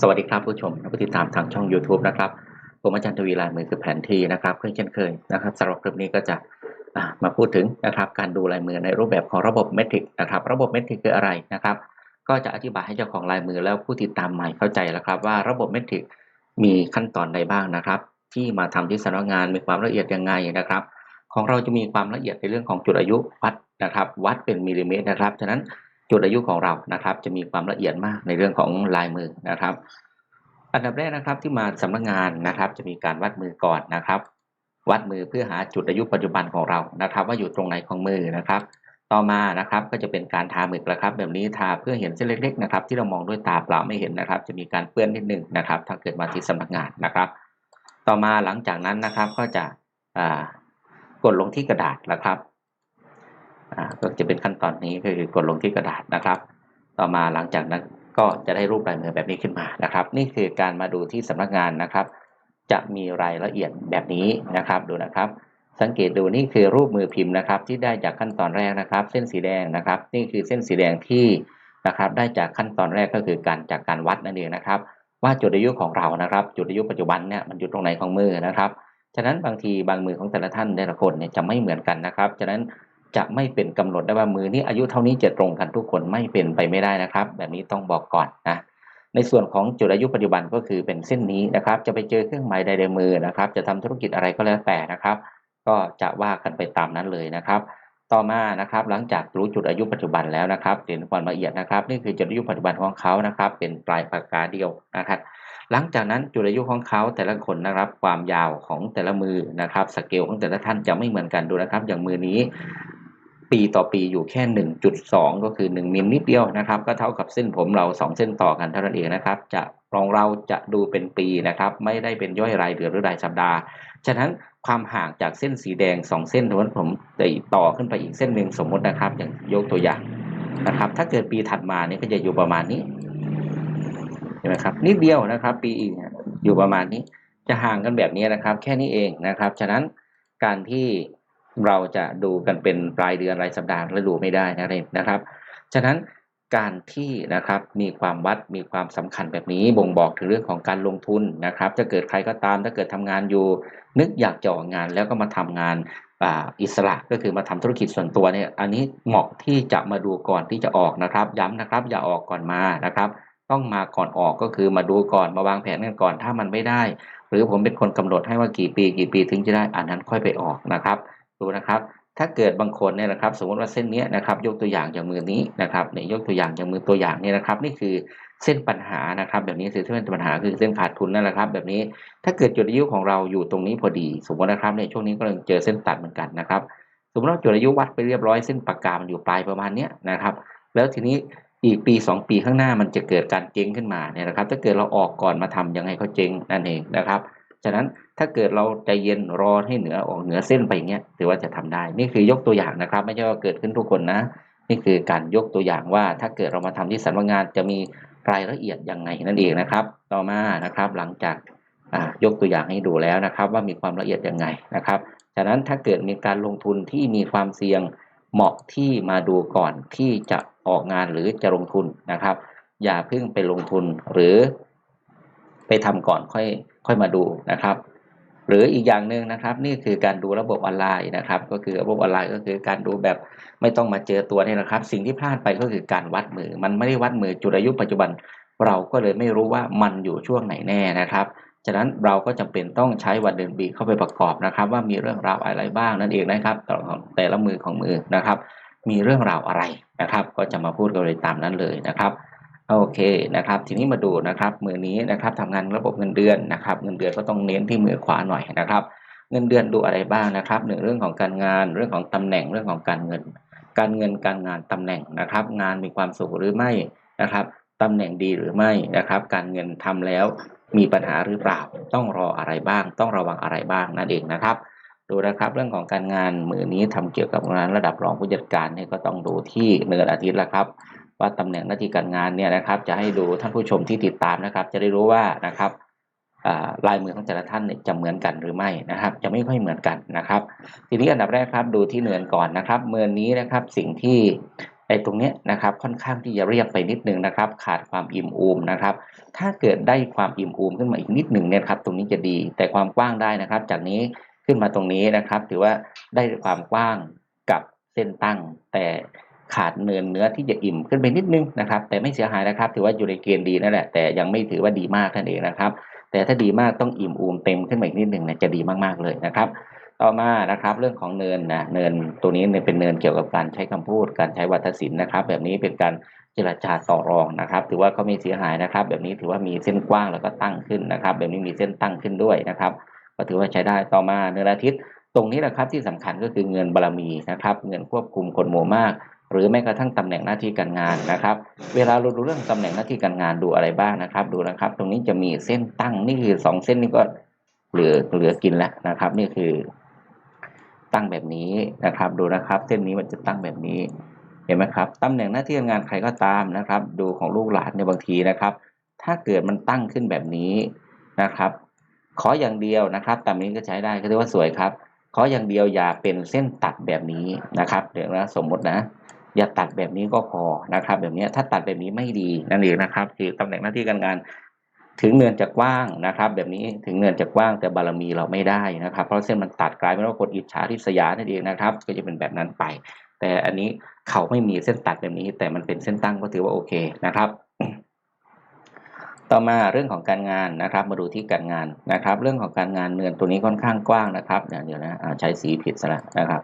สวัสดีครับผู้ชมและผู้ติดตามทางช่อง YouTube นะครับ ผมอาจารย์ทวีลายมือคือแผนที่นะครับเพื่อนเช่นเคยนะครับสำหรับคลิปนี้ก็จะมาพูดถึงนะครับการดูลายมือในรูปแบบของระบบเมทริกนะครับ ระบบเมทริกคืออะไรนะครับ ก็จะอธิบายให้เจ้าของลายมือแล้วผู้ติดตามใหม่เข้าใจแล้วครับว่าระบบเมทริกมีขั้นตอนใดบ้างนะครับ ที่มาทำที่สำนักงานมีความละเอียดยังไงนะครับ ของเราจะมีความละเอียดในเรื่องของจุดอายุวัดนะครับ วัดเป็นมิลลิเมตรนะครับฉะนั้น จุดอายุของเรานะครับ จะมีความละเอียดมากในเรื่องของลายมือนะครับ อันดับแรกนะครับที่มาสำนักงานนะครับ จะมีการวัดมือก่อนนะครับ วัดมือเพื่อหาจุดอายุปัจจุบันของเรานะครับ ว่าอยู่ตรงไหนของมือนะครับ ต่อมานะครับก็จะเป็นการทาหมึกแล้วครับ แบบนี้ทาเพื่อเห็นเส้นเล็กๆนะครับ ที่เรามองด้วยตาเปล่าไม่เห็นนะครับ จะมีการเปื้อนนิดนึงนะครับ ถ้าเกิดมาที่สำนักงานนะครับ ต่อมาหลังจากนั้นนะครับก็จะกดลงที่กระดาษนะครับ ก็จะเป็นขั้นตอนนี้ก็คือกดลงที่กระดาษนะครับ ต่อมาหลังจากนั้นก็จะได้รูปลายมือแบบนี้ขึ้นมานะครับ นี่คือการมาดูที่สำนักงานนะครับ จะมีรายละเอียดแบบนี้นะครับดูนะครับ สังเกตดูนี่คือรูปมือพิมพ์นะครับ ที่ได้จากขั้นตอนแรกนะครับ เส้นสีแดงนะครับ นี่คือเส้นสีแดงที่นะครับ ได้จากขั้นตอนแรกก็คือการจากการวัดนั่นเองนะครับ ว่าจุดอายุของเรานะครับ จุดอายุปัจจุบันเนี่ยมันอยู่ตรงไหนของมือนะครับฉะนั้นบางทีบางมือของแต่ละท่านแต่ละคนเนี่ยจะไม่เหมือนกันนะครับฉะนั้น จะไม่เป็นกำหนดได้ว่ามือนี้อายุเท่านี้จะตรงกันทุกคนไม่เป็นไปไม่ได้นะครับ แบบนี้ต้องบอกก่อนนะในส่วนของจุดอายุปัจจุบันก็คือเป็นเส้นนี้นะครับ จะไปเจอเครื่องหมายใดในมือนะครับ จะทำธุรกิจอะไรก็แล้วแต่นะครับ ก็จะว่ากันไปตามนั้นเลยนะครับ ต่อมานะครับ หลังจากรู้จุดอายุปัจจุบันแล้วนะครับเห็นความละเอียดนะครับ นี่คือจุดอายุปัจจุบันของเขานะครับ เป็นปลายปากกาเดียวนะครับ หลังจากนั้นจุดอายุของเขาแต่ละคนนะครับ ความยาวของแต่ละมือนะครับ สเกลของแต่ละท่านจะไม่เหมือนกันดูนะครับ อย่างมือนี้ ปีต่อปีอยู่แค่ 1.2 ก็คือ 1มิลนิดเดียวนะครับ ก็เท่ากับเส้นผมเรา 2 เส้นต่อกันเท่านั้นเองนะครับ จะของเราจะดูเป็นปีนะครับ ไม่ได้เป็นย่อยรายเดือนหรือรายสัปดาห์ ฉะนั้นความห่างจากเส้นสีแดง 2 เส้นทั้งนั้นผมได้ต่อขึ้นไปอีกเส้นหนึ่งสมมตินะครับ อย่างยกตัวอย่างนะครับ ถ้าเกิดปีถัดมาเนี่ยก็จะอยู่ประมาณนี้เห็นไหมครับนิดเดียวนะครับ ปีอีกอยู่ประมาณนี้ จะห่างกันแบบนี้นะครับ แค่นี้เองนะครับ ฉะนั้นการที่ เราจะดูกันเป็นปลายเดือนรายสัปดาห์และดูไม่ได้นะเรนะครับ ฉะนั้นการที่นะครับมีความวัดมีความสำคัญแบบนี้บ่งบอกถึงเรื่องของการลงทุนนะครับจะเกิดใครก็ตามถ้าเกิดทำงานอยู่ นึกอยากจะออกงานแล้วก็มาทำงานอิสระก็คือมาทำธุรกิจส่วนตัวเนี่ยอันนี้เหมาะที่จะมาดูก่อนที่จะออกนะครับ ย้ำนะครับ อย่าออกก่อนมานะครับ ต้องมาก่อนออกก็คือมาดูก่อนมาวางแผนกันก่อนถ้ามันไม่ได้ หรือผมเป็นคนกำหนดให้ว่ากี่ปี กี่ปีถึงจะได้อันนั้นค่อยไปออกนะครับ ดูนะครับ ถ้าเกิดบางคนเนี่ยนะครับ สมมติว่าเส้นนี้นะครับ ยกตัวอย่างอย่างมือนี้นะครับเนี่ยยกตัวอย่างอย่างมือตัวอย่างนี่นะครับ นี่คือเส้นปัญหานะครับ แบบนี้คือเส้นปัญหาคือเส้นขาดทุนนั่นแหละครับ แบบนี้ถ้าเกิดจุดอายุของเราอยู่ตรงนี้พอดี สมมตินะครับในช่วงนี้ก็เจอเส้นตัดเหมือนกันนะครับ สมมติว่าจุดอายุวัดไปเรียบร้อยเส้นปากกามันอยู่ปลายประมาณนี้นะครับ แล้วทีนี้อีกปี 2 ปีข้างหน้ามันจะเกิดการเจ๊งขึ้นมาเนี่ยนะครับ ถ้าเกิดเราออกก่อนมาทำยังไงเขาเจ๊งนั่นเองนะครับ ฉะนั้น ถ้าเกิดเราใจเย็นรอให้เหนือออกเหนือเส้นไปอย่างเงี้ยถือว่าจะทำได้ นี่คือยกตัวอย่างนะครับ ไม่ใช่ว่าเกิดขึ้นทุกคนนะ นี่คือการยกตัวอย่างว่า ถ้าเกิดเรามาทำที่สำนักงานจะมีรายละเอียดยังไงนั่นเองนะครับ ต่อมานะครับหลังจากยกตัวอย่างให้ดูแล้วนะครับ ว่ามีความละเอียดยังไงนะครับฉะนั้นถ้าเกิดมีการลงทุนที่มีความเสี่ยงเหมาะที่มาดูก่อนที่จะออกงานหรือจะลงทุนนะครับ อย่าเพิ่งไปลงทุนหรือไปทำก่อนค่อยค่อยมาดูนะครับ หรืออีกอย่างหนึ่งนะครับ นี่คือการดูระบบออนไลน์นะครับ ก็คือระบบออนไลน์ก็คือการดูแบบไม่ต้องมาเจอตัวนี่นะครับ สิ่งที่พลาดไปก็คือการวัดมือ มันไม่ได้วัดมือจุดอายุปัจจุบัน เราก็เลยไม่รู้ว่ามันอยู่ช่วงไหนแน่นะครับฉะนั้นเราก็จำเป็นต้องใช้วันเดือนปีเข้าไปประกอบนะครับ ว่ามีเรื่องราวอะไรบ้างนั่นเองนะครับแต่ละมือของมือนะครับ มีเรื่องราวอะไรนะครับ ก็จะมาพูดกันเลยตามนั้นเลยนะครับ โอเคนะครับ ทีนี้มาดูนะครับมือนี้นะครับทำงานระบบเงินเดือนนะครับ เงินเดือนก็ต้องเน้นที่มือขวาหน่อยนะครับ เงินเดือนดูอะไรบ้างนะครับหนึ่งเรื่องของการงานเรื่องของตำแหน่งเรื่องของการเงิน การเงินการงานตำแหน่งนะครับ งานมีความสุขหรือไม่นะครับตำแหน่งดีหรือไม่นะครับ การเงินทำแล้วมีปัญหาหรือเปล่า ต้องรออะไรบ้าง ต้องระวังอะไรบ้างนั่นเองนะครับ ดูนะครับเรื่องของการงานมือนี้ทำเกี่ยวกับงานระดับรองผู้จัดการเนี่ยก็ต้องดูที่เนือนอาทิตย์ละครับ ว่าตำแหน่งหน้าที่การงานเนี่ยนะครับ จะให้ดูท่านผู้ชมที่ติดตามนะครับ จะได้รู้ว่านะครับลายมือของแต่ละท่านเนี่ยจะเหมือนกันหรือไม่นะครับ จะไม่ค่อยเหมือนกันนะครับ ทีนี้อันดับแรกครับดูที่เนือนก่อนนะครับเมือนนี้นะครับสิ่งที่ไอ้ตรงเนี้ยนะครับค่อนข้างที่จะเรียบไปนิดนึงนะครับ ขาดความอิ่มอูมนะครับ ถ้าเกิดได้ความอิ่มอูมขึ้นมาอีกนิดหนึ่งเนี่ยครับ ตรงนี้จะดีแต่ความกว้างได้นะครับ จากนี้ขึ้นมาตรงนี้นะครับ ถือว่าได้ความกว้างกับเส้นตั้ง แต่ ขาดเนินเนื้อที่จะอิ่มขึ้นไปนิดนึงนะครับ แต่ไม่เสียหายนะครับ ถือว่าอยู่ในเกณฑ์ดีนั่นแหละแต่ยังไม่ถือว่าดีมากนั่นเองนะครับ แต่ถ้าดีมากต้องอิ่มอูมเต็มขึ้นมาอีกนิดนึงนี่ยจะดีมากๆเลยนะครับต่อมานะครับเรื่องของเนินนะเนินตัวนี้เป็นเนินเกี่ยวกับการใช้คำพูด การใช้วัฒศิลป์นะครับ แบบนี้เป็นการเจรจาต่อรองนะครับ ถือว่าเขาไม่เสียหายนะครับ แบบนี้ถือว่ามีเส้นกว้างแล้วก็ตั้งขึ้นนะครับ แบบนี้มีเส้นตั้งขึ้นด้วยนะครับ ก็ถือว่าใช้ได้ต่อมาเนินอาทิตย์ ตรงนี้แหละครับที่สำคัญก็คือเงินบารมีนะครับ เงินควบคุมคนหมู่มาก หรือแม้กระทั่งตำแหน่งหน้าที่การงานนะครับ เวลาเราดูเรื่องตำแหน่งหน้าที่การงานดูอะไรบ้างนะครับ ดูนะครับ ตรงนี้จะมีเส้นตั้งนี่คือสองเส้นนี่ก็เหลือเหลือกินแล้วนะครับ นี่คือ ตั้งแบบนี้นะครับ ดูนะครับ เส้นนี้มันจะตั้งแบบนี้เห็นไหมครับตำแหน่งหน้าที่การงานใครก็ตามนะครับ ดูของลูกหลานในบางทีนะครับ ถ้าเกิดมันตั้งขึ้นแบบนี้นะครับ ขออย่างเดียวนะครับตามนี้ก็ใช้ได้ก็เรียกว่าสวยครับขออย่างเดียวอย่าเป็นเส้นตัดแบบนี้นะครับ เดี๋ยวนะสมมตินะ อย่าตัดแบบนี้ก็พอนะครับ แบบนี้ถ้าตัดแบบนี้ไม่ดีนั่นเองนะครับคือตำแหน่งหน้าที่การงานถึงเนินจะกว้างนะครับ แบบนี้ถึงเนินจะกว้างแต่บารมีเราไม่ได้นะครับ เพราะเส้นมันตัดกลายเป็นว่าคนอิจฉาทิษยานั่นเองนะครับ ก็จะเป็นแบบนั้นไป แต่อันนี้เขาไม่มีเส้นตัดแบบนี้ แต่มันเป็นเส้นตั้งก็ถือว่าโอเคนะครับ ต่อมาเรื่องของการงานนะครับ มาดูที่การงานนะครับ เรื่องของการงานเนินตัวนี้ค่อนข้างกว้างนะครับเดี๋ยวนะใช้สีผิดซะแล้วนะครับ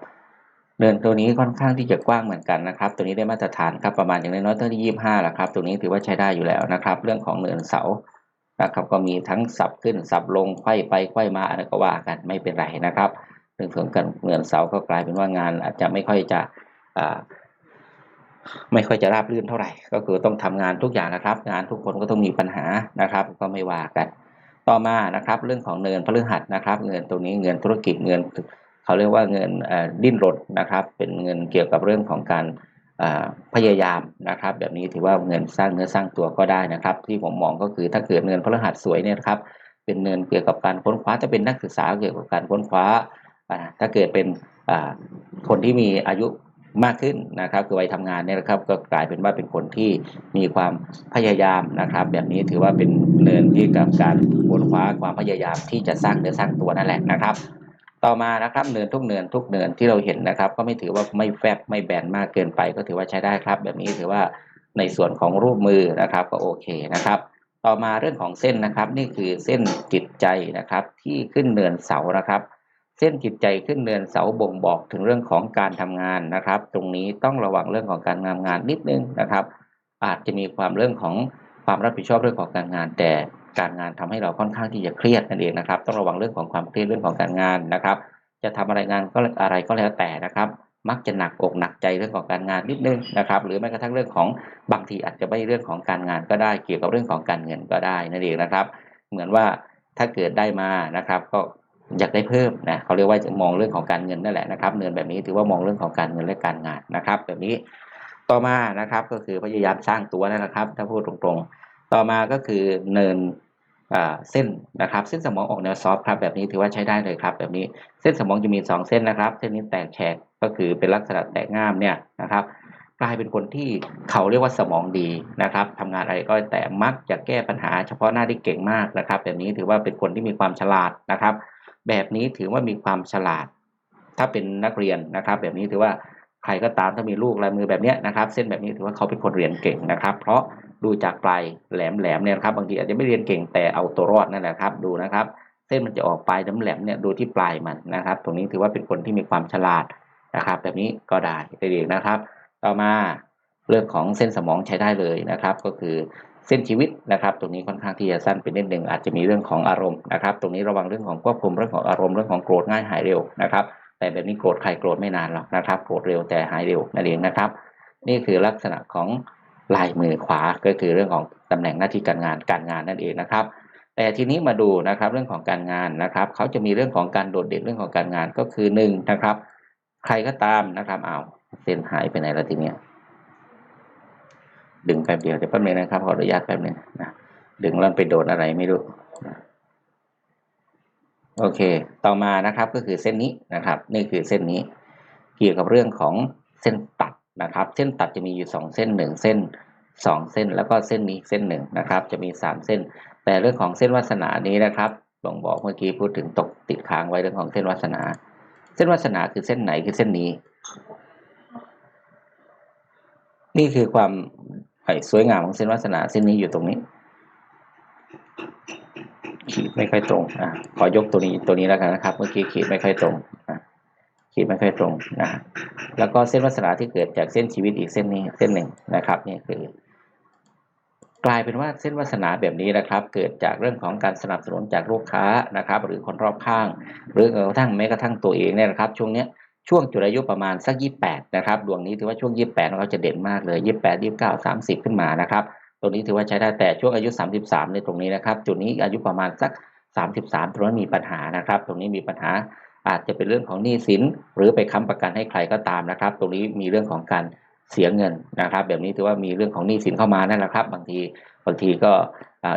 เนินตัวนี้ค่อนข้างที่จะกว้างเหมือนกันนะครับ ตัวนี้ได้มาตรฐานครับประมาณอย่างน้อยๆตัวที่ยี่ห้าแหละครับ ตัวนี้ถือว่าใช้ได้อยู่แล้วนะครับ เรื่องของเนินเสานะครับก็มีทั้งสับขึ้นสับลงไขว้ไปไขว้มาอะไรก็ว่ากันไม่เป็นไรนะครับเรื่องของการเนินเสาก็กลายเป็นว่างาน อาจจะไม่ค่อยจะอ่าไม่ค่อยจะราบรื่นเท่าไหร่ ก็คือต้องทำงานทุกอย่างนะครับ งานทุกคนก็ต้องมีปัญหานะครับ ก็ไม่ว่ากันต่อมานะครับ เรื่องของเงินพฤหัสนะครับ เงินตรงนี้เงินธุรกิจเงิน เขาเรียกว่าเงินดิ้นรนนะครับ เป็นเงินเกี่ยวกับเรื่องของการพยายามนะครับ แบบนี้ถือว่าเงินสร้างเนื้อสร้างตัวก็ได้นะครับ ที่ผมมองก็คือถ้าเกิดเงินพฤหัสสวยเนี่ยครับ เป็นเงินเกี่ยวกับการค้นคว้าจะเป็นนักศึกษาเกี่ยวกับการค้นคว้าถ้าเกิดเป็นคนที่มีอายุมากขึ้นนะครับคือวัยทำงานเนี่ยนะครับก็กลายเป็นว่าเป็นคนที่มีความพยายามนะครับ แบบนี้ถือว่าเป็นเนินที่กับการค้นคว้าความพยายามที่จะสร้างเนื้อสร้างตัวนั่นแหละนะครับ ต่อมานะครับเนินทุกเนินทุกเนินที่เราเห็นนะครับ ก็ไม่ถือว่าไม่แฟบไม่แบนมากเกินไป ก็ถือว่าใช้ได้ครับ แบบนี้ถือว่าในส่วนของรูปมือนะครับก็โอเคนะครับ ต่อมาเรื่องของเส้นนะครับ นี่คือเส้นจิตใจนะครับ ที่ขึ้นเนินเสานะครับ เส้นจิตใจขึ้นเนินเสาบ่งบอกถึงเรื่องของการทำงานนะครับ ตรงนี้ต้องระวังเรื่องของการงานงานนิดนึงนะครับ อาจจะมีความเรื่องของความรับผิดชอบเรื่องของการงานแต่ การงานทำให้เราค่อนข้างที่จะเครียดนั่นเองนะครับ ต้องระวังเรื่องของความเครียดเรื่องของการงานนะครับ จะทำอะไรงานก็อะไรก็แล้วแต่นะครับ มักจะหนักอกหนักใจเรื่องของการงานนิดนึงนะครับ หรือแม้กระทั่งเรื่องของบางทีอาจจะไม่เรื่องของการงานก็ได้ เกี่ยวกับเรื่องของการเงินก็ได้นั่นเองนะครับ เหมือนว่าถ้าเกิดได้มานะครับ ก็อยากได้เพิ่มนะเขาเรียกว่าจะมองเรื่องของการเงินนั่นแหละนะครับเนินแบบนี้ถือว่ามองเรื่องของการเงินและการงานนะครับ แบบนี้ต่อมานะครับก็คือพยายามสร้างตัวนั่นแหละครับ ถ้าพูดตรงๆ ต่อมาก็คือเนินเส้นนะครับเส้นสมองออกแนวซอฟครับแบบนี้ถือว่าใช้ได้เลยครับแบบนี้เส้นสมองจะมี 2 เส้นนะครับ เส้นนี้แตกแฉกก็คือเป็นลักษณะแตกง่ามเนี่ยนะครับกลายเป็นคนที่เขาเรียกว่าสมองดีนะครับทำงานอะไรก็แต่มักจะแก้ปัญหาเฉพาะหน้าที่เก่งมากนะครับ แบบนี้ถือว่าเป็นคนที่มีความฉลาดนะครับ แบบนี้ถือว่ามีความฉลาด ถ้าเป็นนักเรียนนะครับ แบบนี้ถือว่า ใครก็ตามถ้ามีลูกลายมือแบบนี้นะครับ เส้นแบบนี้ถือว่าเขาเป็นคนเรียนเก่งนะครับ เพราะดูจากปลายแหลมแหลมเนี่ยครับบางทีอาจจะไม่เรียนเก่งแต่เอาตัวรอดนั่นแหละครับดูนะครับ เส้นมันจะออกปลายแหลมเนี่ยดูที่ปลายมันนะครับ ตรงนี้ถือว่าเป็นคนที่มีความฉลาดนะครับ แบบนี้ก็ได้ได้ดีนะครับ ต่อมาเรื่องของเส้นสมองใช้ได้เลยนะครับ ก็คือเส้นชีวิตนะครับ ตรงนี้ค่อนข้างที่จะสั้นเป็นนิดหนึ่งอาจจะมีเรื่องของอารมณ์นะครับ ตรงนี้ระวังเรื่องของควบคุมเรื่องของอารมณ์เรื่องของโกรธง่ายหายเร็วนะครับ แต่แบบนี้โกรธใครโกรธไม่นานหรอกนะครับ โกรธเร็วแต่หายเร็วนั่นเองนะครับ นี่คือลักษณะของลายมือขวาก็คือเรื่องของตำแหน่งหน้าที่การงานการงานนั่นเองนะครับ แต่ทีนี้มาดูนะครับเรื่องของการงานนะครับเขาจะมีเรื่องของการโดดเด่นเรื่องของการงานก็คือหนึ่งนะครับ ใครก็ตามนะครับเอาเส้นหายไปไหนแล้วทีเนี้ยดึงแป๊บเดียวเดี๋ยวแป๊บนึงนะครับขออนุญาตแป๊บนึงนะดึงแล้วไปโดนอะไรไม่รู้ โอเค ต่อมานะครับก็คือเส้นนี้นะครับ นี่คือเส้นนี้ เกี่ยวกับเรื่องของเส้นตัดนะครับ เส้นตัดจะมีอยู่สองเส้นหนึ่งเส้นสองเส้น แล้วก็เส้นนี้เส้นหนึ่งนะครับ จะมีสามเส้น แต่เรื่องของเส้นวาสนานี้นะครับบ่งบอกเมื่อกี้พูดถึงตกติดค้างไว้เรื่องของเส้นวาสนา เส้นวาสนาคือเส้นไหนคือเส้นนี้ นี่คือความสวยงามของเส้นวาสนาเส้นนี้อยู่ตรงนี้ ขีดไม่ค่อยตรงอะขอยกตัวนี้ตัวนี้แล้วกันนะครับ เมื่อกี้ขีดไม่ค่อยตรงอะขีดไม่ค่อยตรงนะแล้วก็เส้นวาสนาที่เกิดจากเส้นชีวิตอีกเส้นนี้เส้นหนึ่งนะครับนี่คือกลายเป็นว่าเส้นวาสนาแบบนี้นะครับ เกิดจากเรื่องของการสนับสนุนจากลูกค้านะครับ หรือคนรอบข้าง หรือกระทั่งแม้กระทั่งตัวเองเนี่ยนะครับ ช่วงเนี้ยช่วงจุดอายุประมาณสัก 28 นะครับดวงนี้ถือว่าช่วง 28ของเขาจะเด่นมากเลย 28 29 30 ขึ้นมานะครับ ตรงนี้ถือว่าใช้ได้แต่ช่วงอายุ 33 ในตรงนี้นะครับ จุดนี้อายุประมาณสัก 33ตรงนี้มีปัญหานะครับ ตรงนี้มีปัญหาอาจจะเป็นเรื่องของหนี้สิน หรือไปค้ำประกันให้ใครก็ตามนะครับ ตรงนี้มีเรื่องของการเสียเงินนะครับ แบบนี้ถือว่ามีเรื่องของหนี้สินเข้ามานั่นแหละครับ บางทีบางทีก็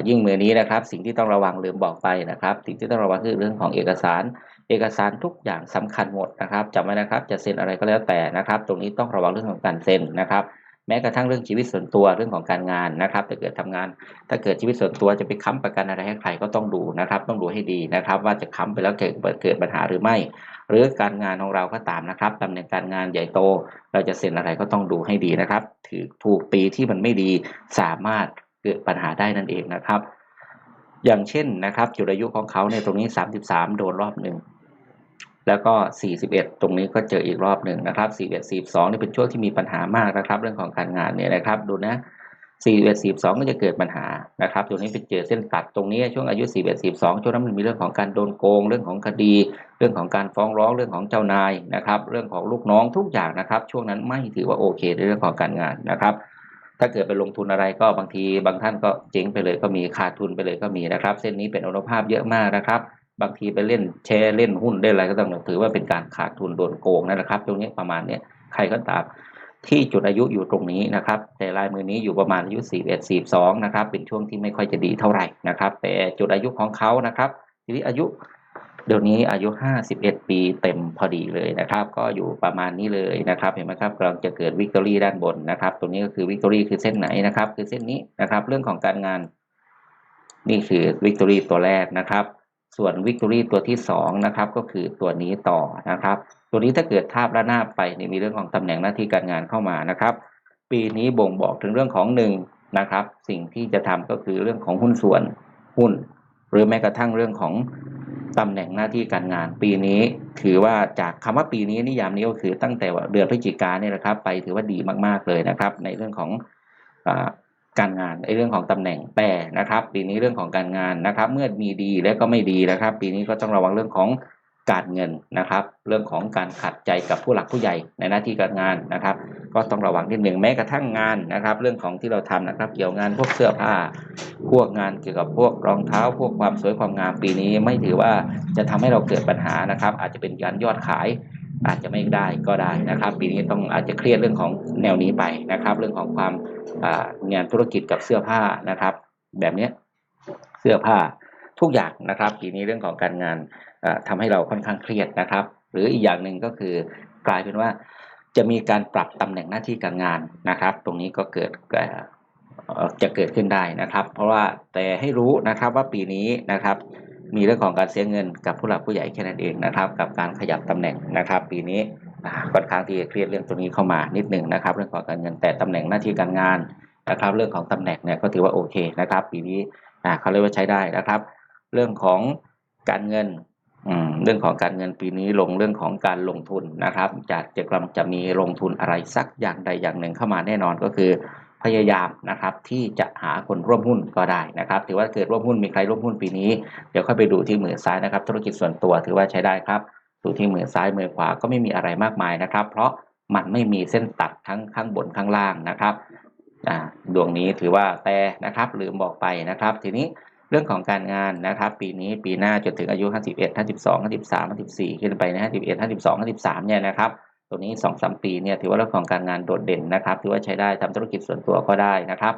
ยิ่งมือนี้นะครับ สิ่งที่ต้องระวังลืมบอกไปนะครับ สิ่งที่ต้องระวังคือเรื่องของเอกสาร เอกสารทุกอย่างสำคัญหมดนะครับจำไว้นะครับ จะเซ็นอะไรก็แล้วแต่นะครับ ตรงนี้ต้องระวังเรื่องของการเซ็นนะครับ แม้กระทั่งเรื่องชีวิตส่วนตัวเรื่องของการงานนะครับถ้าเกิดทำงาน ถ้าเกิดชีวิตส่วนตัวจะไปค้ำประกันอะไรให้ใครก็ต้องดูนะครับ ต้องดูให้ดีนะครับ ว่าจะค้ำไปแล้วเกิดเกิดปัญหาหรือไม่ หรือการงานของเราก็ตามนะครับตำแหน่งการงานใหญ่โต เราจะเซ็นอะไรก็ต้องดูให้ดีนะครับ ถือถูกปีที่มันไม่ดีสามารถเกิดปัญหาได้นั่นเองนะครับ อย่างเช่นนะครับ จุดอายุของเขาในตรงนี้ 33 โดนรอบหนึ่ง แล้วก็ 41 ตรงนี้ก็เจออีกรอบหนึ่งนะครับ 41 42 นี่เป็นช่วงที่มีปัญหามากนะครับ เรื่องของการงานเนี่ยนะครับ ดูนะ 41 42 ก็จะเกิดปัญหานะครับ ตรงนี้เป็นเจอเส้นตัดตรงนี้ช่วงอายุ 41 42 ช่วงนั้นมันมีเรื่องของการโดนโกง เรื่องของคดี เรื่องของการฟ้องร้อง เรื่องของเจ้านายนะครับ เรื่องของลูกน้องทุกอย่างนะครับ ช่วงนั้นไม่ถือว่าโอเคในเรื่องของการงานนะครับถ้าเกิดไปลงทุนอะไรก็บางทีบางท่านก็เจ๊งไปเลยก็มีขาดทุนไปเลยก็มีนะครับ เส้นนี้เป็นอนุภาพเยอะมากนะครับ บางทีไปเล่นแชร์เล่นหุ้นเล่นอะไรก็ต้องถือว่าเป็นการขาดทุนโดนโกงนั่นแหละครับ ตรงนี้ประมาณเนี้ยใครก็ตามที่จุดอายุอยู่ตรงนี้นะครับ แต่ลายมือนี้อยู่ประมาณอายุ 41 42 นะครับ เป็นช่วงที่ไม่ค่อยจะดีเท่าไหร่นะครับ แต่จุดอายุของเขานะครับทีนี้อายุเดี๋ยวนี้อายุ 51 ปีเต็มพอดีเลยนะครับ ก็อยู่ประมาณนี้เลยนะครับ เห็นไหมครับกำลังจะเกิดวิกตอรี่ด้านบนนะครับ ตรงนี้ก็คือวิกตอรี่คือเส้นไหนนะครับ คือเส้นนี้นะครับ เรื่องของการงาน นี่คือวิกตอรี่ตัวแรกนะครับ ส่วนวิกตอรี่ตัวที่สองนะครับก็คือตัวนี้ต่อนะครับ ตัวนี้ถ้าเกิดทาบระนาบไปเนี่ยมีเรื่องของตำแหน่งหน้าที่การงานเข้ามานะครับ ปีนี้บ่งบอกถึงเรื่องของหนึ่งนะครับสิ่งที่จะทำก็คือเรื่องของหุ้นส่วนหุ้น หรือแม้กระทั่งเรื่องของตำแหน่งหน้าที่การงาน ปีนี้ถือว่าจากคำว่าปีนี้นิยามนี้ก็คือตั้งแต่ว่าเดือนพฤศจิกาเนี่ยนะครับ ไปถือว่าดีมากๆเลยนะครับ ในเรื่องของ การงานในเรื่องของตำแหน่งแต่นะครับ ปีนี้เรื่องของการงานนะครับ เมื่อมีดีและก็ไม่ดีนะครับ ปีนี้ก็ต้องระวังเรื่องของการเงินนะครับ เรื่องของการขัดใจกับผู้หลักผู้ใหญ่ในหน้าที่การงานนะครับ ก็ต้องระวังที่หนึ่งแม้กระทั่งงานนะครับ เรื่องของที่เราทำนะครับ เกี่ยวงานพวกเสื้อผ้า พวกงานเกี่ยวกับพวกรองเท้า พวกความสวยความงามปีนี้ไม่ถือว่าจะทำให้เราเกิดปัญหานะครับ อาจจะเป็นการยอดขายอาจจะไม่ได้ก็ได้นะครับ ปีนี้ต้องอาจจะเครียดเรื่องของแนวนี้ไปนะครับ เรื่องของความ งานธุรกิจกับเสื้อผ้านะครับ แบบนี้เสื้อผ้าทุกอย่างนะครับปีนี้เรื่องของการงานอ่าทำให้เราค่อนข้างเครียดนะครับ หรืออีกอย่างหนึ่งก็คือกลายเป็นว่าจะมีการปรับตำแหน่งหน้าที่การงานนะครับ ตรงนี้ก็เกิดจะเกิดขึ้นได้นะครับ เพราะว่าแต่ให้รู้นะครับว่าปีนี้นะครับ มีเรื่องของการเสียเงินกับผู้หลักผู้ใหญ่แค่นั้นเองนะครับ กับการขยับตำแหน่งนะครับ ปีนี้ค่อนข้างที่จะเครียดเรื่องตรงนี้เข้ามานิดหนึ่งนะครับ เรื่องของการเงินแต่ตำแหน่งหน้าที่การงานนะครับ เรื่องของตำแหน่งเนี่ยก็ถือว่าโอเคนะครับ ปีนี้เขาเรียกว่าใช้ได้นะครับ เรื่องของการเงินเรื่องของการเงินปีนี้ลงเรื่องของการลงทุนนะครับจะจะกำลังจะมีลงทุนอะไรสักอย่างใดอย่างหนึ่งเข้ามาแน่นอนก็คือ พยายามนะครับที่จะหาคนร่วมหุ้นก็ได้นะครับ ถือว่าเกิดร่วมหุ้นมีใครร่วมหุ้นปีนี้ เดี๋ยวค่อยไปดูที่มือซ้ายนะครับ ธุรกิจส่วนตัวถือว่าใช้ได้ครับ ดูที่มือซ้ายมือขวาก็ไม่มีอะไรมากมายนะครับ เพราะมันไม่มีเส้นตัดทั้งข้างบนข้างล่างนะครับดวงนี้ถือว่าแต่นะครับลืมบอกไปนะครับ ทีนี้เรื่องของการงานนะครับ ปีนี้ปีหน้าจนถึงอายุ 51 52 53 54 ขึ้นไปนะ51 52 53เนี่ยนะครับ ตรงนี้2-3ปีเนี่ยถือว่าเรื่องของการงานโดดเด่นนะครับถือว่าใช้ได้ทำธุรกิจส่วนตัวก็ได้นะครับ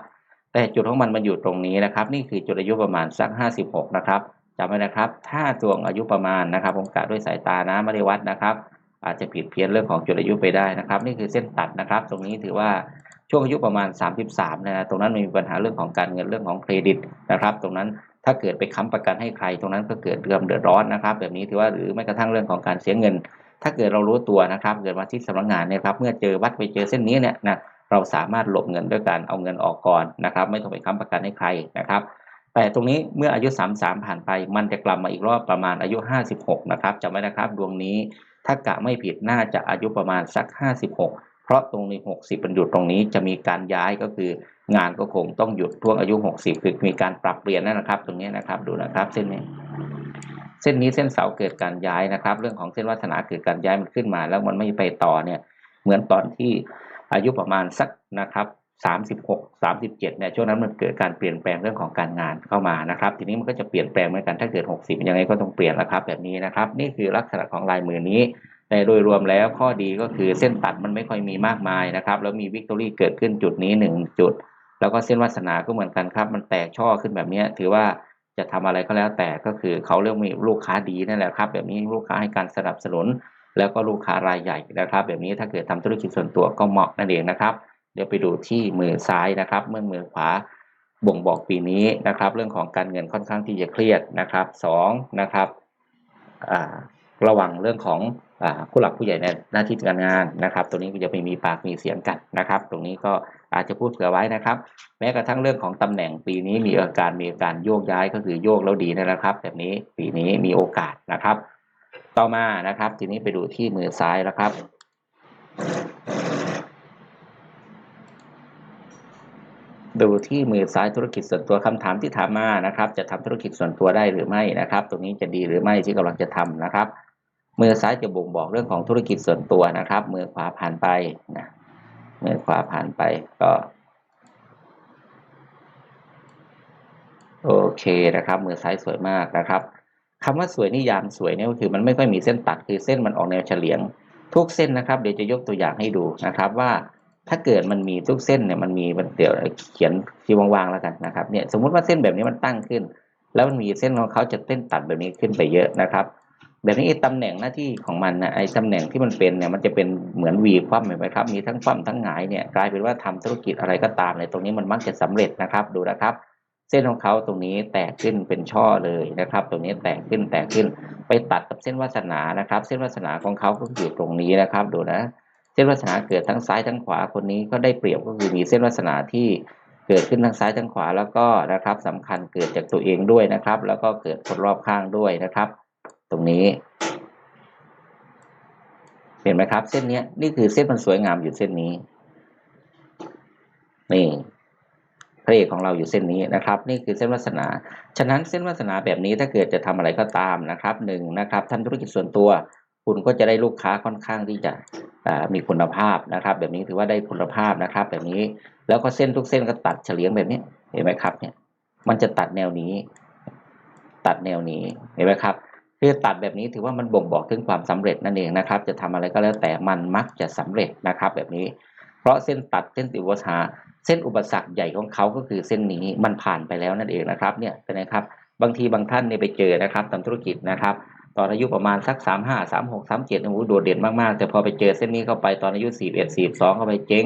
แต่จุดของมันมันอยู่ตรงนี้นะครับ นี่คือจุดอายุประมาณสัก 56 นะครับจำไว้นะครับ ถ้าดวงอายุประมาณนะครับผมกะด้วยสายตานะไม่ได้วัดนะครับ อาจจะผิดเพี้ยนเรื่องของจุดอายุไปได้นะครับ นี่คือเส้นตัดนะครับ ตรงนี้ถือว่าช่วงอายุประมาณ 33นะตรงนั้นม่มีปัญหาเรื่องของการเงินเรื่องของเครดิตนะครับ ตรงนั้นถ้าเกิดไปค้ำประกันให้ใคร ตรงนั้นก็เกิดเรื่องเดือดร้อนนะครับ แบบนี้ถือว่าหรือแม้กระทั่งเรื่องของการเสียเงิน ถ้าเกิดเรารู้ตัวนะครับเกิดมาที่สำนักงานเนี่ยครับเมื่อเจอวัดไปเจอเส้นนี้เนี่ยนะเราสามารถหลบเงินด้วยการเอาเงินออกก่อนนะครับ ไม่ต้องไปค้ำประกันให้ใครนะครับ แต่ตรงนี้เมื่ออายุ 33 ผ่านไป มันจะกลับมาอีกรอบประมาณอายุ 56 นะครับจำไว้นะครับดวงนี้ถ้ากะไม่ผิดน่าจะอายุประมาณสัก 56 เพราะตรงนี้ 60มันหยุดตรงนี้จะมีการย้ายก็คืองานก็คงต้องหยุดช่วงอายุ 60 คือมีการปรับเปลี่ยนนั่นนะครับ ตรงนี้นะครับดูนะครับเส้นนี้ เส้นนี้เส้นเสาเกิดการย้ายนะครับ เรื่องของเส้นวาสนาเกิดการย้ายมันขึ้นมา แล้วมันไม่ไปต่อเนี่ยเหมือนตอนที่อายุประมาณสักนะครับ36 37เจ็ดเนี่ยช่วงนั้นมันเกิดการเปลี่ยนแปลงเรื่องของการงานเข้ามานะครับ ทีนี้มันก็จะเปลี่ยนแปลงเหมือนกันถ้าเกิด60ยังไงก็ต้องเปลี่ยนแล้วครับ แบบนี้นะครับ นี่คือลักษณะของลายมือนี้แต่โดยรวมแล้วข้อดีก็คือเส้นตัดมันไม่ค่อยมีมากมายนะครับแล้วมีวิกตอรี่เกิดขึ้นจุดนี้1จุด แล้วก็เส้นวาสนาก็เหมือนกันครับ มันแตกช่อขึ้นแบบนี้ถือว่า จะทำอะไรก็แล้วแต่ก็คือเขาเรื่องมีลูกค้าดีนั่นแหละครับแบบนี้ลูกค้าให้การสนับสนุน แล้วก็ลูกค้ารายใหญ่นะครับ แบบนี้ถ้าเกิดทำธุรกิจส่วนตัวก็เหมาะนั่นเองนะครับ เดี๋ยวไปดูที่มือซ้ายนะครับ เมื่อมือขวาบ่งบอกปีนี้นะครับ เรื่องของการเงินค่อนข้างที่จะเครียดนะครับสองนะครับระวังเรื่องของ ผู้หลักผู้ใหญ่ในหน้าที่การงานนะครับ ตรงนี้ก็จะไปมีปากมีเสียงกันนะครับ ตรงนี้ก็อาจจะพูดเผื่อไว้นะครับ แม้กระทั่งเรื่องของตำแหน่งปีนี้มีอาการมีอาการโยกย้ายก็คือโยกแล้วดีนะครับ แบบนี้ปีนี้มีโอกาสนะครับ ต่อมานะครับ ทีนี้ไปดูที่มือซ้ายแล้วครับดูที่มือซ้ายธุรกิจส่วนตัวคำถามที่ถามมานะครับ จะทำธุรกิจส่วนตัวได้หรือไม่นะครับ ตรงนี้จะดีหรือไม่ที่กำลังจะทำนะครับ มือซ้ายจะบ่งบอกเรื่องของธุรกิจส่วนตัวนะครับ มือขวาผ่านไปนะมือขวาผ่านไปก็โอเคนะครับ มือซ้ายสวยมากนะครับคำว่าสวยนิยามสวยเนี่ยก็คือมันไม่ค่อยมีเส้นตัดคือเส้นมันออกแนวเฉลียง ทุกเส้นนะครับ เดี๋ยวจะยกตัวอย่างให้ดูนะครับว่าถ้าเกิดมันมีทุกเส้นเนี่ยมันมีมันเดี๋ยวเขียนที่ว่างๆแล้วกันนะครับเนี่ยสมมุติว่าเส้นแบบนี้มันตั้งขึ้น แล้วมันมีเส้นของเขาจะเต้นตัดแบบนี้ขึ้นไปเยอะนะครับ แบบนี้ตำแหน่งหน้าที่ของมันนะไอ้ตำแหน่งที่มันเป็นเนี่ยมันจะเป็นเหมือนวีคว่ำเห็นไหมครับ มีทั้งคว่ำทั้งหงายเนี่ยกลายเป็นว่าทำธุรกิจอะไรก็ตามเนี่ยตรงนี้มันมักจะสำเร็จนะครับ ดูนะครับ เส้นของเขาตรงนี้แตกขึ้นเป็นช่อเลยนะครับ ตรงนี้แตกขึ้นแตกขึ้น ไปตัดกับเส้นวาสนานะครับ เส้นวาสนาของเขาก็อยู่ตรงนี้นะครับ ดูนะ เส้นวาสนาเกิดทั้งซ้ายทั้งขวาคนนี้ก็ได้เปรียบก็คือมีเส้นวาสนาที่เกิดขึ้นทั้งซ้ายทั้งขวาแล้วก็นะครับสำคัญเกิดจากตัวเองด้วยนะครับ แล้วก็เกิดคนรอบข้างด้วยนะครับ ตรงนี้ เห็นไหมครับ เส้นนี้นี่คือเส้นมันสวยงามอยู่เส้นนี้ นี่พระเอกของเราอยู่เส้นนี้นะครับ นี่คือเส้นวาสนา ฉะนั้นเส้นวาสนาแบบนี้ถ้าเกิดจะทำอะไรก็ตามนะครับหนึ่งนะครับทำธุรกิจส่วนตัว คุณก็จะได้ลูกค้าค่อนข้างที่จะมีคุณภาพนะครับ แบบนี้ถือว่าได้คุณภาพนะครับ แบบนี้แล้วก็เส้นทุกเส้นก็ตัดเฉลียงแบบนี้เห็นไหมครับเนี่ยมันจะตัดแนวนี้ ตัดแนวนี้เห็นไหมครับ คือตัดแบบนี้ถือว่ามันบ่งบอกถึงความสำเร็จนั่นเองนะครับ จะทำอะไรก็แล้วแต่มันมักจะสำเร็จนะครับ แบบนี้ เพราะเส้นตัดเส้นติวชาเส้นอุปสรรคใหญ่ของเขาก็คือเส้นนี้มันผ่านไปแล้วนั่นเองนะครับเนี่ยเป็นไงครับบางทีบางท่านเนี่ยไปเจอนะครับทำธุรกิจนะครับ ตอนอายุประมาณสักสามห้าสามหกสามเจ็ดโอ้โหโดดเด่นมากๆ แต่พอไปเจอเส้นนี้เข้าไปตอนอายุสี่เอ็ดสี่สองเข้าไปเจ๊ง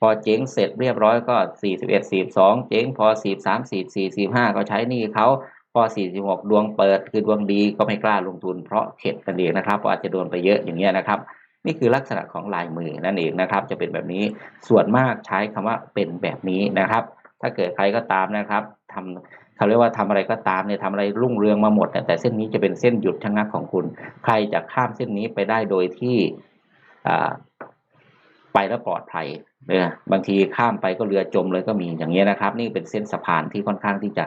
พอเจ๊งเสร็จเรียบร้อยก็สี่สิบเอ็ดสี่สองเจ๊งพอสี่สามสี่สี่สี่ห้าก็ใช้นี้เขา พอสี่สิบหกดวงเปิดคือดวงดีก็ไม่กล้าลงทุนเพราะเข็ดกันเองนะครับเพราะอาจจะโดนไปเยอะอย่างเงี้ยนะครับ นี่คือลักษณะของลายมือนั่นเองนะครับ จะเป็นแบบนี้ส่วนมากใช้คำว่าเป็นแบบนี้นะครับ ถ้าเกิดใครก็ตามนะครับทำเขาเรียกว่าทำอะไรก็ตามเนี่ยทำอะไรรุ่งเรืองมาหมด แต่เส้นนี้จะเป็นเส้นหยุดชะงักของคุณ ใครจะข้ามเส้นนี้ไปได้โดยที่ไปแล้วปลอดภัยเนี่ยบางทีข้ามไปก็เรือจมเลยก็มีอย่างเงี้ยนะครับ นี่เป็นเส้นสะพานที่ค่อนข้างที่จะ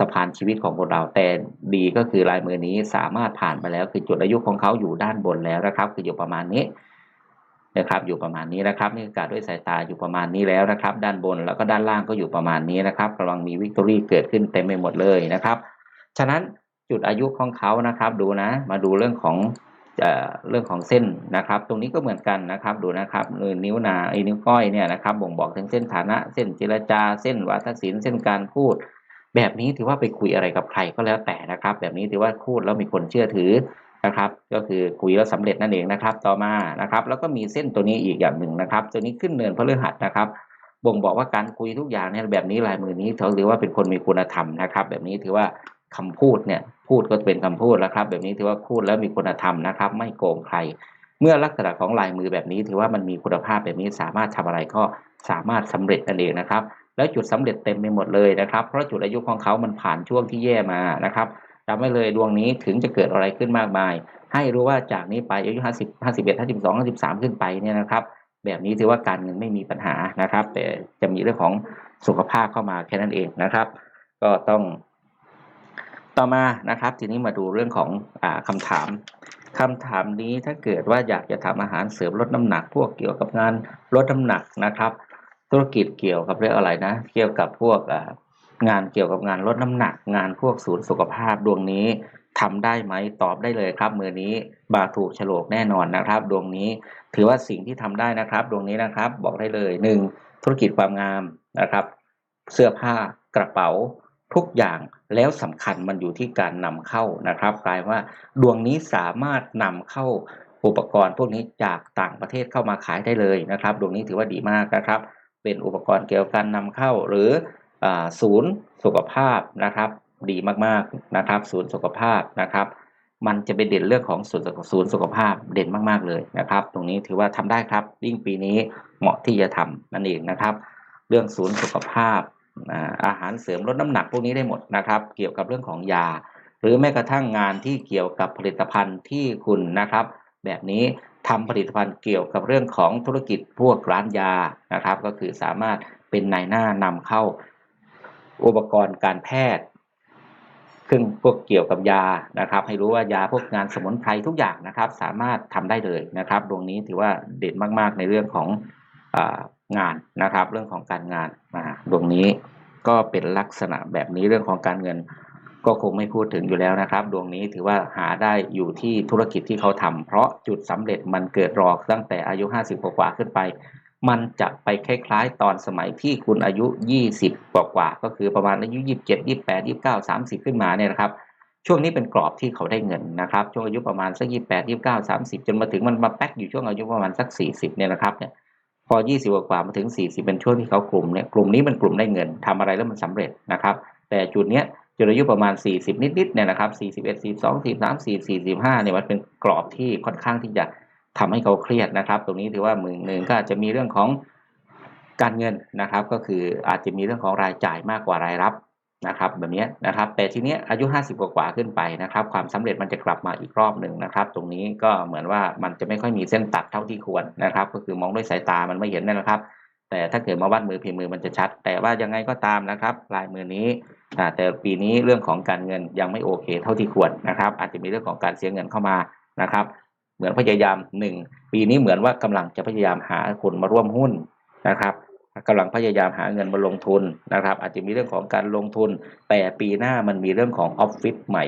สะพานชีวิตของคนเราแต่ดีก็คือลายมือนี้สามารถผ่านไปแล้ว คือจุดอายุของเขาอยู่ด้านบนแล้วนะครับ คืออยู่ประมาณนี้นะครับอยู่ประมาณนี้นะครับนี่การด้วยสายตาอยู่ประมาณนี้แล้วนะครับ ด้านบนแล้วก็ด้านล่างก็อยู่ประมาณนี้นะครับกำลังมีวิกตอรี่เกิดขึ้นเต็มไปหมดเลยนะครับ ฉะนั้นจุดอายุของเขานะครับดูนะ มาดูเรื่องของเรื่องของเส้นนะครับ ตรงนี้ก็เหมือนกันนะครับดูนะครับนิ้วนาไอ้นิ้วก้อยเนี่ยนะครับบ่งบอกถึงเส้นฐานะ เส้นเจรจา เส้นวัฒศิลป์เส้นการพูด แบบนี้ถือว่าไปคุยอะไรกับใครก็แล้วแต่นะครับ แบบนี้ถือว่าพูดแล้วมีคนเชื่อถือนะครับ ก็คือคุยแล้วสำเร็จนั่นเองนะครับ ต่อมานะครับ แล้วก็มีเส้นตัวนี้อีกอย่างหนึ่งนะครับ ตัวนี้ขึ้นเนินพฤหัสนะครับบ่งบอกว่าการคุยทุกอย่างเนี่ยแบบนี้ลายมือนี้เขาถือว่าเป็นคนมีคุณธรรมนะครับ แบบนี้ถือว่าคำพูดเนี่ยพูดก็เป็นคำพูดแล้วครับ แบบนี้ถือว่าพูดแล้วมีคุณธรรมนะครับ ไม่โกงใคร เมื่อลักษณะของลายมือแบบนี้ถือว่ามันมีคุณภาพแบบนี้สามารถทำอะไรก็สามารถสำเร็จนั่นเองนะครับ แล้วจุดสำเร็จเต็มไปหมดเลยนะครับ เพราะจุดอายุของเขามันผ่านช่วงที่แย่มานะครับจำไว้เลยดวงนี้ถึงจะเกิดอะไรขึ้นมากมาย ให้รู้ว่าจากนี้ไปอายุ50 51 52 53ขึ้นไปเนี่ยนะครับ แบบนี้ถือว่าการเงินไม่มีปัญหานะครับ แต่จะมีเรื่องของสุขภาพเข้ามาแค่นั้นเองนะครับ ก็ต้อง ต่อมานะครับ ทีนี้มาดูเรื่องของอาคำถามคำถามนี้ถ้าเกิดว่าอยากจะทำอาหารเสริมลดน้ำหนัก พวกเกี่ยวกับงานลดน้ำหนักนะครับ ธุรกิจเกี่ยวกับเรื่องอะไรนะ เกี่ยวกับพวกงานเกี่ยวกับงานลดน้ำหนัก งานพวกศูนย์สุขภาพดวงนี้ทำได้ไหมตอบได้เลยครับมือนี้บาถูกฉลกแน่นอนนะครับ ดวงนี้ถือว่าสิ่งที่ทำได้นะครับ ดวงนี้นะครับบอกได้เลยหนึ่งธุรกิจความงามนะครับ เสื้อผ้ากระเป๋าทุกอย่างแล้วสำคัญมันอยู่ที่การนำเข้านะครับกลายว่าดวงนี้สามารถนำเข้าอุปกรณ์พวกนี้จากต่างประเทศเข้ามาขายได้เลยนะครับ ดวงนี้ถือว่าดีมากนะครับ เป็นอุปกรณ์เกี่ยวกับการนำเข้าหรืออศูนย์สุขภาพนะครับดีมากๆนะครับ ศูนย์สุขภาพนะครับ มันจะเป็นเด่นเรื่องของศูนย์ศูนย์สุขภาพเด่นมากๆเลยนะครับ ตรงนี้ถือว่าทำได้ครับยิ่งปีนี้เหมาะที่จะทำนั่นเองนะครับ เรื่องศูนย์สุขภาพอาอาหารเสริมลดน้ำหนักพวกนี้ได้หมดนะครับ เกี่ยวกับเรื่องของยา หรือแม้กระทั่งงานที่เกี่ยวกับผลิตภัณฑ์ที่คุณนะครับ แบบนี้ ทำผลิตภัณฑ์เกี่ยวกับเรื่องของธุรกิจพวกร้านยานะครับ ก็คือสามารถเป็นนายหน้านำเข้าอุปกรณ์การแพทย์ซึ่องพวกเกี่ยวกับยานะครับ ให้รู้ว่ายาพวกงานสมุนไพรทุกอย่างนะครับ สามารถทำได้เลยนะครับดวงนี้ถือว่าเด่นมากๆในเรื่องขององานนะครับ เรื่องของการงานมาดวงนี้ก็เป็นลักษณะแบบนี้เรื่องของการเงิน ก็คงไม่พูดถึงอยู่แล้วนะครับ ดวงนี้ถือว่าหาได้อยู่ที่ธุรกิจที่เขาทำเพราะจุดสำเร็จมันเกิดรอตั้งแต่อายุ 50 กว่าขึ้นไป มันจะไปคล้ายๆ ตอนสมัยที่คุณอายุ 20 กว่าๆก็คือประมาณอายุ 27 28 29 30 ขึ้นมาเนี่ยนะครับช่วงนี้เป็นกรอบที่เขาได้เงินนะครับช่วงอายุประมาณสัก28 29 30จนมาถึงมันมาแป๊กอยู่ช่วงอายุประมาณสัก40เนี่ยนะครับเนี่ยพอ20กว่ามาถึง40เป็นช่วงที่เขากลุ่มเนี่ยกลุ่มนี้เป็นกลุ่มได้เงินทำอะไรแล้วมันสำเร็จนะครับ แต่จุดเนี้ย จุดอายุประมาณ 40 นิดๆเนี่ยนะครับ41 42 43 44 45เนี่ยมันเป็นกรอบที่ค่อนข้างที่จะทำให้เขาเครียดนะครับ ตรงนี้ถือว่ามือหนึ่งก็อาจจะมีเรื่องของการเงินนะครับ ก็คืออาจจะมีเรื่องของรายจ่ายมากกว่ารายรับนะครับแบบนี้นะครับ แต่ทีนี้อายุ 50 กว่าขึ้นไปนะครับ ความสำเร็จมันจะกลับมาอีกรอบหนึ่งนะครับ ตรงนี้ก็เหมือนว่ามันจะไม่ค่อยมีเส้นตัดเท่าที่ควรนะครับ ก็คือมองด้วยสายตามันไม่เห็นนั่นแหละครับ แต่ถ้าเกิดมาวัดมือพิมพ์มือมันจะชัด แต่ว่ายังไงก็ตามนะครับลายมือนี้ แต่ปีนี้เรื่องของการเงินยังไม่โอเค เท่าที่ควรนะครับ อาจจะมีเรื่องของการเสียเงินเข้ามานะครับ เหมือนพยายามหนึ่งปีนี้เหมือนว่ากำลังจะพยายามหาคนมาร่วมหุ้นนะครับกำลังพยายามหาเงินมาลงทุนนะครับ อาจจะมีเรื่องของการลงทุน แต่ปีหน้ามันมีเรื่องของออฟฟิศใหม่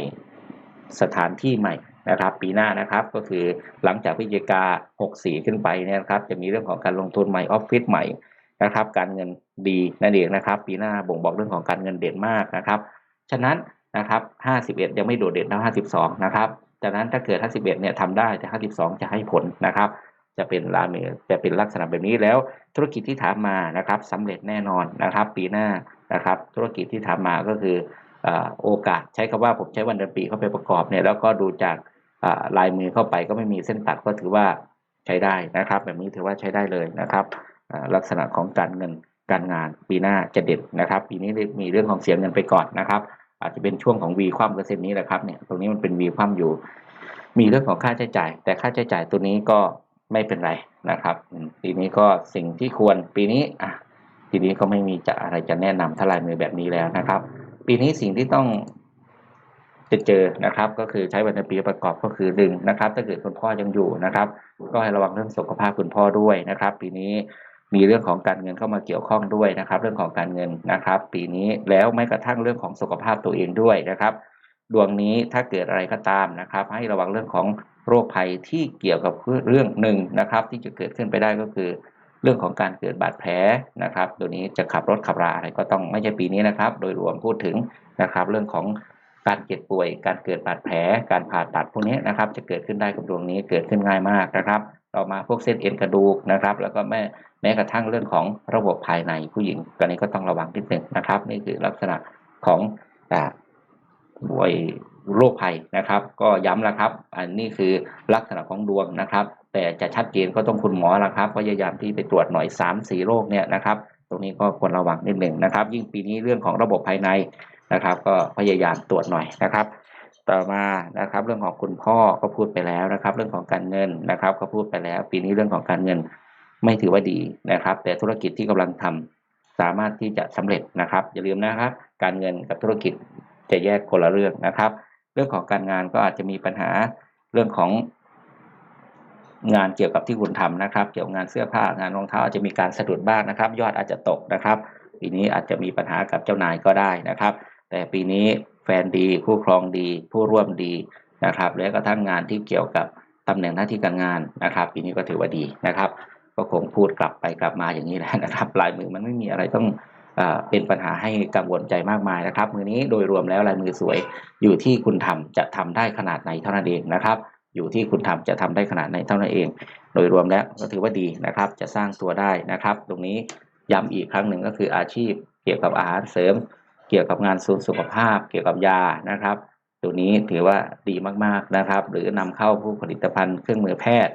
สถานที่ใหม่นะครับ ปีหน้านะครับก็คือหลังจากพฤศจิกา 64 ขึ้นไปเนี่ยนะครับ จะมีเรื่องของการลงทุนใหม่ออฟฟิศใหม่ นะครับ การเงินดีนั่นเองนะครับ ปีหน้าบ่งบอกเรื่องของการเงินเด่นมากนะครับ ฉะนั้นนะครับ51 ยังไม่โดดเด่นเท่า52 นะครับจากนั้นถ้าเกิด 51 เนี่ยทำได้แต่ 52 จะให้ผลนะครับ จะเป็นราเมจะเป็นลักษณะแบบนี้แล้วธุรกิจที่ถามมานะครับสำเร็จแน่นอนนะครับ ปีหน้านะครับ ธุรกิจที่ถามมาก็คืออโอกาสใช้คำว่าผมใช้วันเดือนปีเข้าไปประกอบเนี่ยแล้วก็ดูจากลายมือเข้าไปก็ไม่มีเส้นตัดก็ถือว่าใช้ได้นะครับ แบบนี้ถือว่าใช้ได้เลยนะครับ ลักษณะของการเงินการงานปีหน้าจะเด่นนะครับ ปีนี้มีเรื่องของเสียเงินไปก่อนนะครับ อาจจะเป็นช่วงของ V คว่ำเปอร์เซ็นต์นี้แหละครับเนี่ยตรงนี้มันเป็น V คว่ำอยู่ มีเรื่องของค่าใช้จ่าย แต่ค่าใช้จ่ายตัวนี้ก็ไม่เป็นไรนะครับ ปีนี้ก็สิ่งที่ควรปีนี้อะปีนี้ก็ไม่มีจะอะไรจะแนะนำถ้าลายมือแบบนี้แล้วนะครับ ปีนี้สิ่งที่ต้องจะเจอนะครับ ก็คือใช้วันเดือนปีประกอบก็คือดึงนะครับ ถ้าเกิดคุณพ่อยังอยู่นะครับ ก็ให้ระวังเรื่องสุขภาพคุณพ่อด้วยนะครับ ปีนี้ มีเรื่องของการเงินเข้ามาเกี่ยวข้องด้วยนะครับ เรื่องของการเงินนะครับ ปีนี้แล้วแม้กระทั่งเรื่องของสุขภาพตัวเองด้วยนะครับดวงนี้ถ้าเกิดอะไรก็ตามนะครับ ให้ระวังเรื่องของโรคภัยที่เกี่ยวกับเรื่องหนึ่งนะครับ ที่จะเกิดขึ้นไปได้ก็คือ เรื่องของการเกิดบาดแผลนะครับ ตัวนี้จะขับรถขับราอะไรก็ต้องไม่ใช่ปีนี้นะครับ โดยรวมพูดถึงนะครับ เรื่องของการเจ็บป่วย การเกิดบาดแผล การผ่าตัดพวกนี้นะครับ จะเกิดขึ้นได้กับดวงนี้เกิดขึ้นง่ายมากนะครับ ต่อมาพวกเส้นเอ็นกระดูกนะครับ แล้วก็แม้แม้กระทั่งเรื่องของระบบภายในผู้หญิงตอนนี้ก็ต้องระวังนิดหนึ่งนะครับ นี่คือลักษณะของอ่าป่วยโรคภัยนะครับ ก็ย้ำแล้วครับ อันนี้คือลักษณะของดวงนะครับ แต่จะชัดเจนก็ต้องคุณหมอละครับพยายามที่ไปตรวจหน่อย3 4โรคเนี่ยนะครับ ตรงนี้ก็ควรระวังนิดหนึ่งนะครับ ยิ่งปีนี้เรื่องของระบบภายในนะครับ ก็พยายามตรวจหน่อยนะครับ ต่อมานะครับเรื่องของคุณพ่อก็พูดไปแล้วนะครับ เรื่องของการเงินนะครับ ก็พูดไปแล้ว ปีนี้เรื่องของการเงินไม่ถือว่าดีนะครับ แต่ธุรกิจที่กำลังทำสามารถที่จะสำเร็จนะครับ อย่าลืมนะครับ การเงินกับธุรกิจจะแยกคนละเรื่องนะครับ เรื่องของการงานก็อาจจะมีปัญหาเรื่องของงานเกี่ยวกับที่คุณทำนะครับ เกี่ยวกับงานเสื้อผ้างานรองเท้าอาจจะมีการสะดุดบ้างนะครับ ยอดอาจจะตกนะครับปีนี้อาจจะมีปัญหากับเจ้านายก็ได้นะครับ แต่ปีนี้ แฟนดี คู่ครองดี ผู้ร่วมดีนะครับและกระทั่งงานที่เกี่ยวกับตำแหน่งหน้าที่การงานนะครับปีนี้ก็ถือว่าดีนะครับ ก็คงพูดกลับไปกลับมาอย่างนี้แหละนะครับลายมือมันไม่มีอะไรต้องเป็นปัญหาให้กังวลใจมากมายนะครับ มือนี้โดยรวมแล้วลายมือสวย อยู่ที่คุณทำจะทำได้ขนาดไหนเท่านั้นเองนะครับ อยู่ที่คุณทำจะทำได้ขนาดไหนเท่านั้นเอง โดยรวมแล้วก็ถือว่าดีนะครับ จะสร้างตัวได้นะครับ ตรงนี้ย้ำอีกครั้งหนึ่งก็คืออาชีพเกี่ยวกับอาหารเสริม เกี่ยวกับงานสุสุขภาพ เกี่ยวกับยานะครับ ตัวนี้ถือว่าดีมากๆนะครับ หรือนำเข้าผู้ผลิตภัณฑ์เครื่องมือแพทย์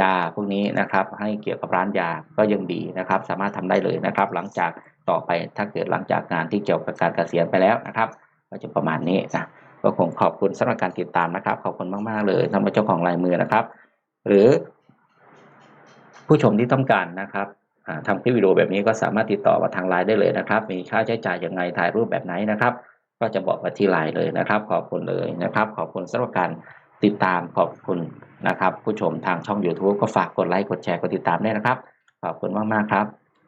ยาพวกนี้นะครับ ให้เกี่ยวกับร้านยาก็ยังดีนะครับ สามารถทำได้เลยนะครับ หลังจากต่อไปถ้าเกิดหลังจากงานที่เกี่ยวกับการเกษียณไปแล้วนะครับ ก็จะประมาณนี้นะก็คงขอบคุณสำหรับการติดตามนะครับ ขอบคุณมากๆเลยสำหรับเจ้าของลายมือนะครับ หรือผู้ชมที่ต้องการนะครับ อ่าทำคลิปวิดีโอแบบนี้ก็สามารถติดต่อมาทางไลน์ได้เลยนะครับ มีค่าใช้จ่ายยังไงถ่ายรูปแบบไหนนะครับ ก็จะบอกมาที่ไลน์เลยนะครับ ขอบคุณเลยนะครับ ขอบคุณสำหรับการติดตามขอบคุณนะครับ ผู้ชมทางช่อง YouTube ก็ฝากกดไลค์กดแชร์กดติดตามได้นะครับ ขอบคุณมากๆครับ